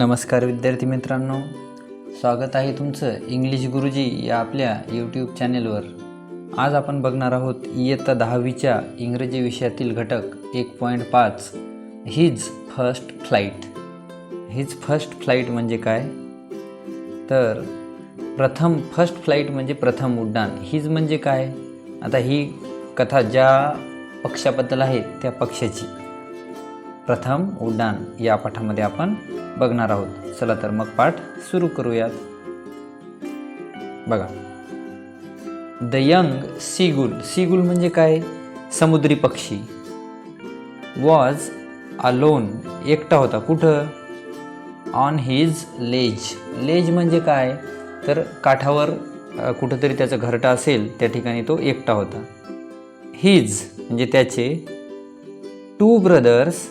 नमस्कार विद्यार्थी मित्रांनो. स्वागत आहे तुमचं इंग्लिश गुरुजी या आपल्या यूट्यूब चॅनेलवर आज आपण बघणार आहोत इयत्ता दहावीच्या इंग्रजी विषयातील घटक एक पॉईंट पाच his first flight his first flight म्हणजे काय? तर प्रथम फर्स्ट फ्लाईट म्हणजे प्रथम उड्डाण. हिज म्हणजे काय? आता ही कथा ज्या पक्षाबद्दल आहे त्या पक्षाची. प्रथम उड्डाण. या पाठामध्ये आपण बघणार आहोत. चला तर मग पाठ सुरू करूयात. बघा. द यंग सीगुल सीगुल म्हणजे काय? समुद्री पक्षी. वॉज अलोन एकटा होता. कुठं? ऑन हिज लेज लेज म्हणजे काय? तर काठावर कुठंतरी त्याचं घरटं असेल त्या ठिकाणी तो एकटा होता. हिज म्हणजे त्याचे two brothers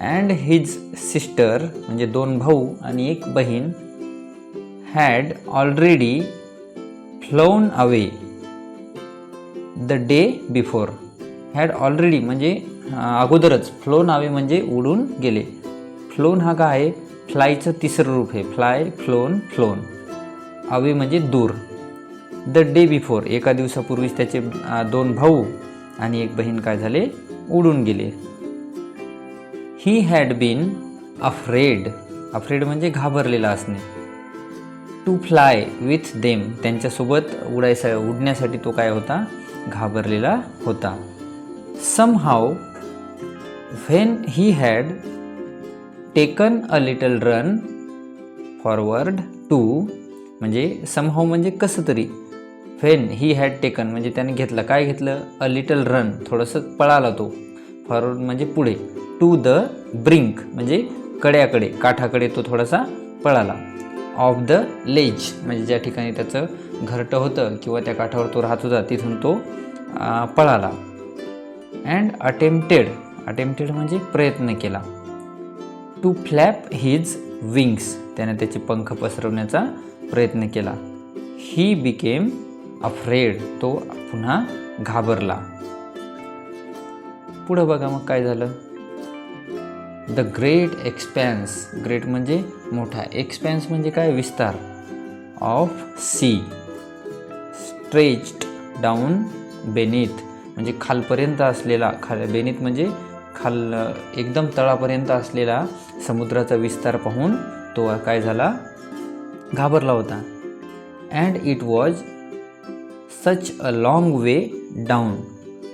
and his sister म्हणजे दोन भाऊ आणि एक बहीण had already flown away the day before had already म्हणजे अगोदरच फ्लोन अवे म्हणजे उडून गेले. फ्लोन हा काय आहे? फ्लायचं तिसरं रूप आहे. फ्लाय फ्लोन फ्लोन अवे म्हणजे दूर. द डे बिफोर एका दिवसापूर्वीच त्याचे दोन भाऊ आणि एक बहीण काय झाले? उडून गेले. He had been afraid afraid म्हणजे घाबरलेला असणे. टू फ्लाय विथ देम त्यांच्यासोबत उडायसा उडण्यासाठी तो काय होता? घाबरलेला होता. Somehow when he had taken a little run forward to म्हणजे समहाव म्हणजे कसं तरी. व्हेन ही हॅड टेकन म्हणजे त्याने घेतलं. काय घेतलं? अ लिटल रन थोडंसं पळाला तो. फॉरवर्ड म्हणजे पुढे. टू द ब्रिंक म्हणजे कड्याकडे काठाकडे तो थोडासा पळाला. ऑफ द लेज म्हणजे ज्या ठिकाणी त्याचं घरटं होतं किंवा त्या काठावर तो राहत होता तिथून तो पळाला. अँड अटेम्प्टेड अटेम्प्टेड म्हणजे प्रयत्न केला. टू फ्लॅप हिज विंग्स त्याने त्याचे पंख पसरवण्याचा प्रयत्न केला. ही बिकेम अफ्रेड तो पुन्हा घाबरला. पुढं बघा मग काय झालं? The great एक्सपॅन्स. ग्रेट म्हणजे मोठा. एक्सपॅन्स म्हणजे काय? विस्तार. Of sea. Stretched down beneath म्हणजे खालपर्यंत असलेला खाल बेनीत म्हणजे खाल एकदम तळापर्यंत असलेला समुद्राचा विस्तार पाहून तो काय झाला? घाबरला होता. And it was such a long way down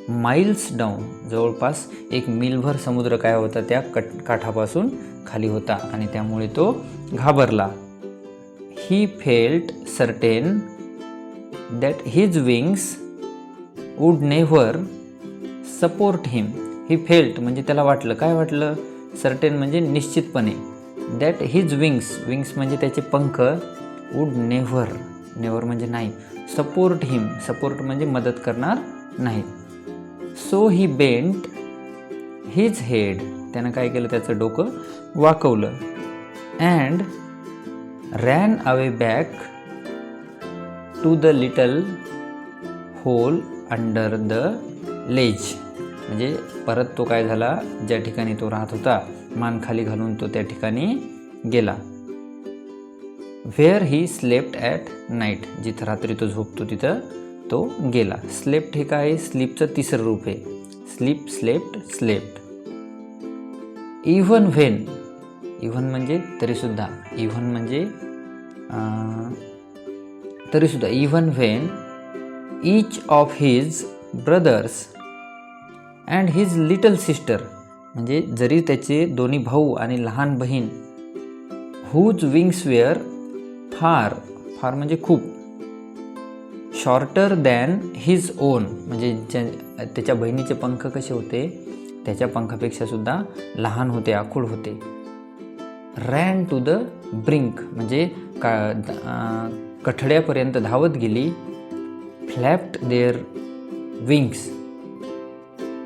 miles down जवळपास एक मिलभर समुद्र काय होता त्या कट काठापासून खाली होता आणि त्यामुळे तो घाबरला. He felt certain that his wings would never support him he felt म्हणजे त्याला वाटलं. काय वाटलं? सर्टेन म्हणजे निश्चितपणे दॅट हिज विंग्स विंग्स म्हणजे त्याचे पंख वूड नेव्हर नेव्हर म्हणजे नाही सपोर्ट हिम सपोर्ट म्हणजे मदत करणार नाही. So he bent his head. त्यानं काय केलं त्याचं डोकं? वाकवलं. And ran away back to the little hole under the ledge. म्हणजे परत तो काय झाला? ज्या ठिकाणी तो राहत होता मान खाली घालून तो त्या ठिकाणी गेला. Where he slept at night जिथं रात्री तो झोपतो तिथं तो गेला. स्लेप्ट हे काय? स्लीपचं तिसरं रूप आहे. Sleep slept slept even when. Even म्हणजे तरीसुद्धा. इव्हन म्हणजे तरीसुद्धा. Even when each of his brothers and his little sister. म्हणजे जरी त्याचे दोन्ही भाऊ आणि लहान बहीण हूज विंग्स वेअर फार फार म्हणजे खूप. शॉर्टर दॅन हिज ओन म्हणजे ज्या त्याच्या बहिणीचे पंख कसे होते? त्याच्या पंखापेक्षा सुद्धा लहान होते आखूड होते. रॅन टू द ब्रिंक म्हणजे का कठड्यापर्यंत धावत गेली flapped their wings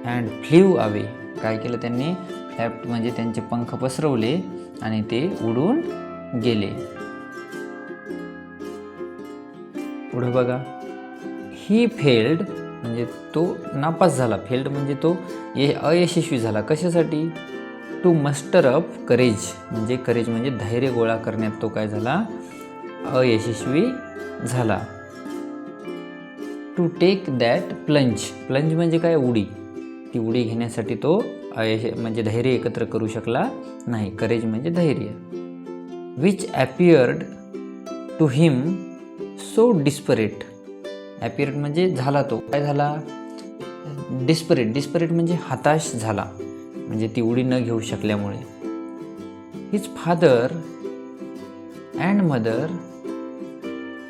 and flew away काय केलं त्यांनी? फ्लॅप्ट म्हणजे त्यांचे पंख पसरवले आणि ते उडून गेले. पुढं बघा. ही फेल्ड म्हणजे तो नापास झाला. फेल्ड म्हणजे तो ये अयशस्वी झाला. कशासाठी? टू मस्टर अप करेज म्हणजे करेज म्हणजे धैर्य गोळा करण्यात तो काय झाला? अयशस्वी झाला. To take that plunge plunge म्हणजे काय? उडी. ती उडी घेण्यासाठी तो अयश म्हणजे धैर्य एकत्र करू शकला नाही. करेज म्हणजे धैर्य. Which appeared to him so desperate ॲपिरेट म्हणजे झाला तो. काय झाला? डिस्परेट डिस्परेट म्हणजे हताश झाला. म्हणजे ती उडी न घेऊ शकल्यामुळे. His father and mother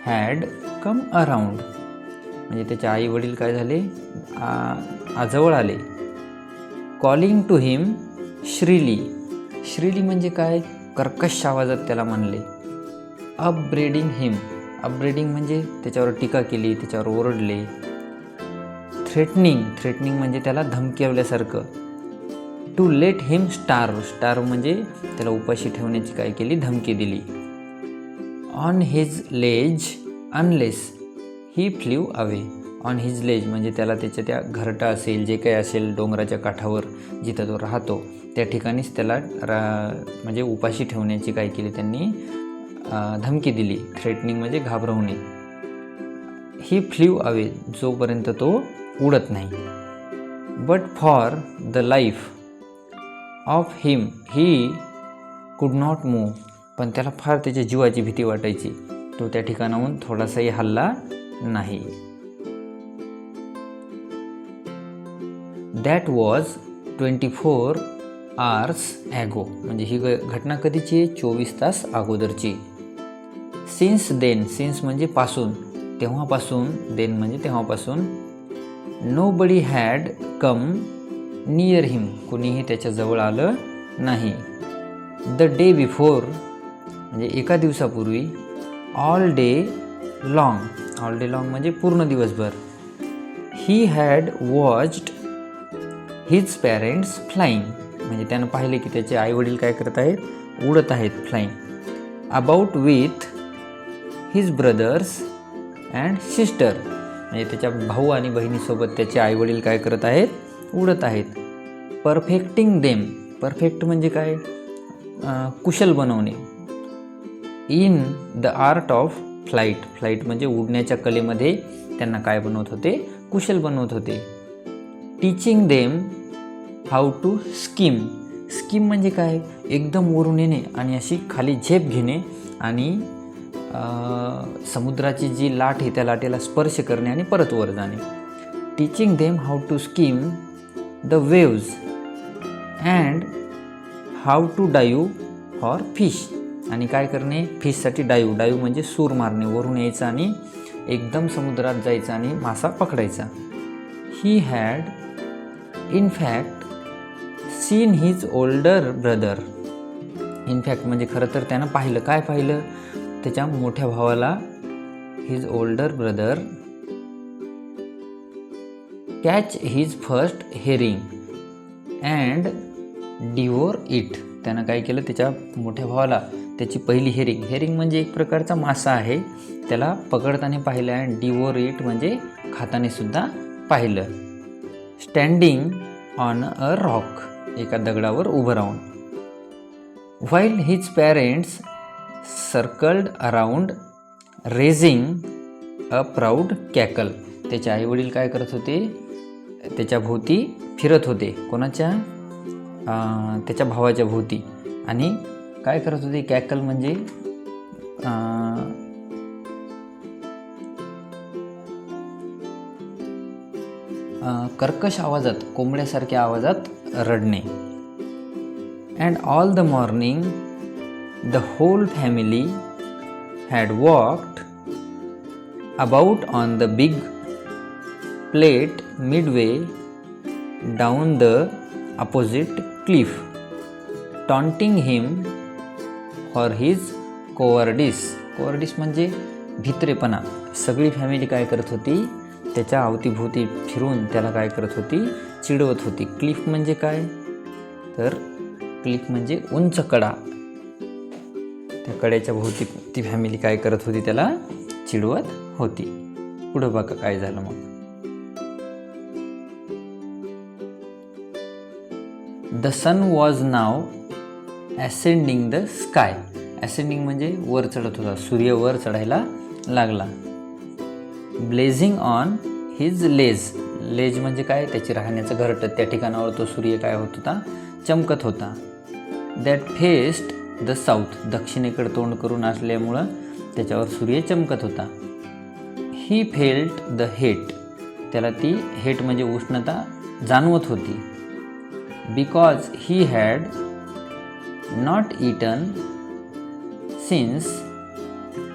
had come around म्हणजे त्याचे आई वडील काय झाले? आजवळ आले. Calling to him shrilly shrilly म्हणजे काय? कर्कश आवाजात त्याला म्हणले. अपब्रेडिंग हिम अपब्रेडिंग म्हणजे त्याच्यावर टीका केली त्याच्यावर ओरडले. थ्रेटनिंग थ्रेटनिंग म्हणजे त्याला धमकावल्यासारखं. To let him starve starve म्हणजे त्याला उपाशी ठेवण्याची काय केली? धमकी दिली. On his ledge unless he flew away on his ledge म्हणजे त्याला त्याच्या त्या घरटा असेल जे काही असेल डोंगराच्या काठावर जिथं तो राहतो त्या ठिकाणीच त्याला रा म्हणजे उपाशी ठेवण्याची काय केली त्यांनी? धमकी दिली. थ्रेटनिंग म्हणजे घाबरवणे. ही फ्ल्यू अवे जोपर्यंत तो उडत नाही. But for the life of him he could not move पण त्याला फार त्याच्या जीवाची भीती वाटायची. तो त्या ठिकाणाहून थोडासाही हल्ला नाही. That was twenty four hours ago म्हणजे ही घटना कधीची आहे? चोवीस तास अगोदरची. सिन्स देन सिन्स म्हणजे पासून तेव्हापासून देन म्हणजे तेव्हापासून nobody had come near him कुणीही त्याच्याजवळ आलं नाही. द डे बिफोर म्हणजे एका दिवसापूर्वी all day long all day long म्हणजे पूर्ण दिवसभर he had watched his parents flying म्हणजे त्यानं पाहिले की त्याचे आईवडील काय करत आहेत उडत आहेत flying about with his brothers and sister म्हणजे त्याच्या भाऊ आणि बहिणीसोबत त्याचे आईवडील काय करत आहेत? उडत आहेत. परफेक्टिंग देम परफेक्ट म्हणजे काय? कुशल बनवणे. In the art of flight flight म्हणजे उडण्याच्या कलेमध्ये त्यांना काय बनवत होते? कुशल बनवत होते. Teaching them how to skim skim म्हणजे काय? एकदम वरून येणे आणि अशी खाली झेप घेणे आणि समुद्राची जी लाट आहे त्या लाटेला स्पर्श करणे आणि परत वर जाणे. Teaching them how to skim the waves and how to dive for fish आणि काय करणे? फिशसाठी डायू डायू म्हणजे सूर मारणे वरून यायचं आणि एकदम समुद्रात जायचं आणि मासा पकडायचा. He had in fact seen his older brother in fact म्हणजे खरं तर त्यानं पाहिलं. काय पाहिलं? त्याच्या मोठ्या भावाला his older brother catch his first herring and devour it त्यानं काय केलं? त्याच्या मोठ्या भावाला त्याची पहिली हेरिंग हेरिंग म्हणजे एक प्रकारचा मासा आहे. त्याला पकडताना पाहिलं अँड डिवोर इट म्हणजे खाताने सुद्धा पाहिलं. स्टँडिंग ऑन अ रॉक एका दगडावर उभं राहून. While his parents circled around raising a proud cackle त्याचे आईवडील काय करत होते? त्याच्या भोवती फिरत होते. कोणाच्या? त्याच्या भावाच्या भोवती. आणि काय करत होते? कॅकल म्हणजे कर्कश आवाजात कोंबड्यासारख्या आवाजात रडणे. And all the morning the whole family had walked about on the big plate midway down the opposite cliff, taunting him for his cowardice. cowardice म्हणजे भित्रेपणा. सगळी फॅमिली काय करत होती? त्याच्या अवतीभोवती फिरून त्याला काय करत होती? चिडवत होती. क्लिफ म्हणजे काय? तर क्लिफ म्हणजे उंच कडा त्या कड्याच्या भोवती ती फॅमिली काय करत होती त्याला चिडवत होती. पुढं बघा काय झालं मग. The sun was now ascending the sky ascending म्हणजे वर चढत होता. सूर्य वर चढायला लागला. Blazing on his ledge ledge म्हणजे काय? त्याची राहण्याचं घरट. त्या ठिकाणावर तो सूर्य काय होत होता? चमकत होता. दॅट फेस्ट द साऊथ दक्षिणेकडे तोंड करून असल्यामुळं त्याच्यावर सूर्य चमकत होता. ही फेल्ट द हेट त्याला ती हेट म्हणजे उष्णता जाणवत होती. Because he had not eaten since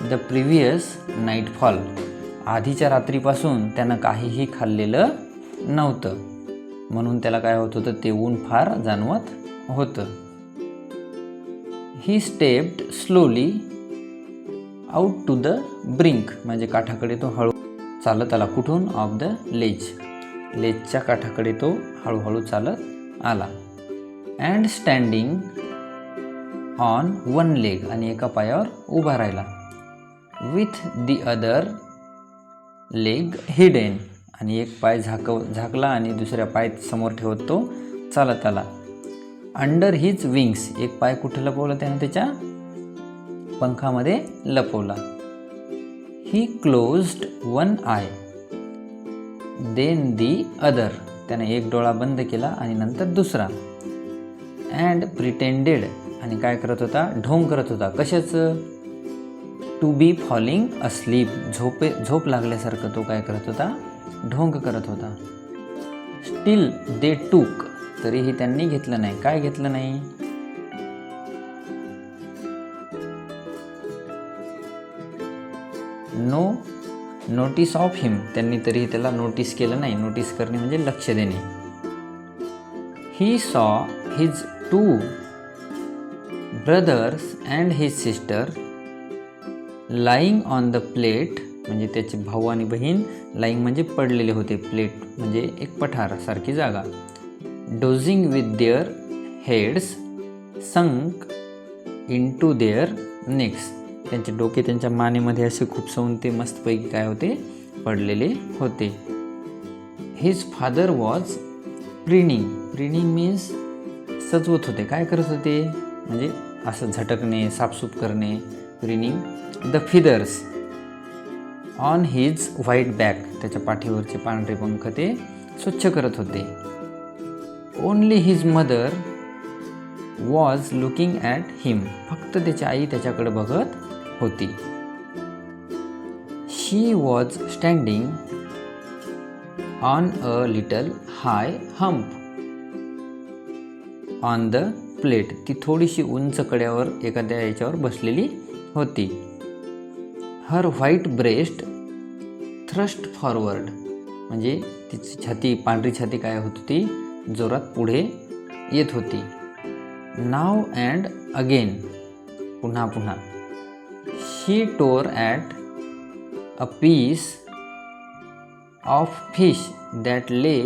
the previous nightfall आधीच्या रात्रीपासून त्यानं काहीही खाल्लेलं नव्हतं. म्हणून त्याला काय होत होतं? ते ऊन फार जाणवत होतं. He stepped slowly out to the brink म्हणजे काठाकडे तो हळू चालत आला. कुठून? ऑफ द लेज लेजच्या काठाकडे तो हळूहळू चालत आला. And standing on one leg आणि एका पायावर उभा राहिला. With the other leg hidden आणि एक पाय झाकव झाकला आणि दुसऱ्या पाय समोर ठेवत तो चालत आला. अंडर हिज विंग्स एक पाय कुठे लपवला त्याने त्याच्या? पंखामध्ये लपवला. He closed one eye then the other त्याने एक डोळा बंद केला आणि नंतर दुसरा. अँड प्रिटेंडेड आणि काय करत होता? ढोंग करत होता. कशाचं? टू बी फॉलिंग अस्लीप झोपे झोप लागल्यासारखं तो काय करत होता? ढोंग करत होता. स्टील दे टूक तरीही त्यांनी घेतलं नाही. काय घेतलं नाही? No notice of him. त्यांनी तरीही त्याला नोटीस केलं नाही. नोटीस करणे म्हणजे लक्ष देणे. He saw his two brothers and his sister lying on the plateau म्हणजे त्याचे भाऊ आणि बहीण लाईंग म्हणजे पडलेले होते. प्लेट म्हणजे एक पठारासारखी जागा. Dozing with their heads sunk into their necks त्यांचे डोके त्यांच्या मानेमध्ये असे खूपसवून ते मस्तपैकी काय होते? पडलेले होते. His father was preening preening means सजवत होते. काय करत होते? म्हणजे असं झटकणे साफसूफ करणे. Preening the feathers on his white back त्याच्या पाठीवरचे पांढरे पंख ते स्वच्छ करत होते. Only his mother was looking at him फक्त त्याची आई त्याच्याकडे बघत होती. She was standing on a little high hump on the plateau ती थोडीशी उंच कड्यावर एखाद्या याच्यावर बसलेली होती. Her white breast thrust forward म्हणजे तिची छाती पांढरी छाती काय होत होती? जोरात पुढे येत होती. नाव अँड अगेन पुन्हा पुन्हा. She tore at a piece of fish that lay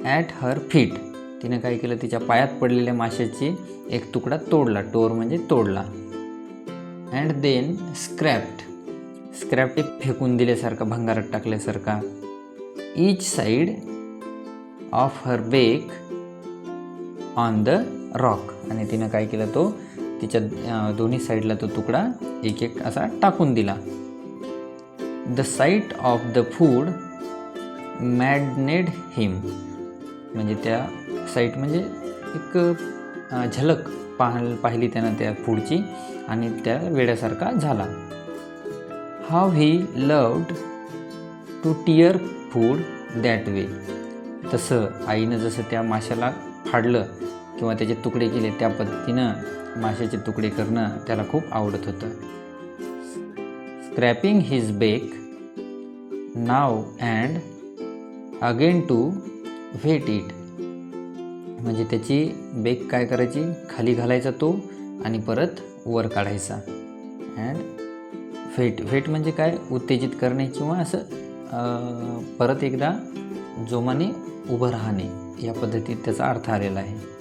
at her feet तिने काय केलं? तिच्या पायात पडलेल्या माशाची एक तुकडा तोडला. टोर म्हणजे तोडला. अँड देन स्क्रॅप्ट स्क्रॅप्ट फेकून दिल्यासारखा भंगारात टाकल्यासारखा. Each side of her beak on the rock आणि तिनं काय केलं तो तिच्या दोन्ही साईडला तो तुकडा एक एक असा टाकून दिला. The sight of the food maddened him म्हणजे त्या साईट म्हणजे एक झलक पाह पाहिली त्यानं त्या फूडची आणि त्या वेड्यासारखा झाला. How he loved to tear food that way तसं आईनं जसं त्या माशाला फाडलं किंवा त्याचे तुकडे केले त्या पद्धतीनं माशाचे तुकडे करणं त्याला खूप आवडत होतं. Scraping his beak now and again to whet it म्हणजे त्याची बेक काय करायची? खाली घालायचा तो आणि परत वर काढायचा. अँड फेट फेट म्हणजे काय? उत्तेजित करणे किंवा असं परत एकदा जोमाने उभं राहणे या पद्धतीत त्याचा अर्थ आलेला आहे.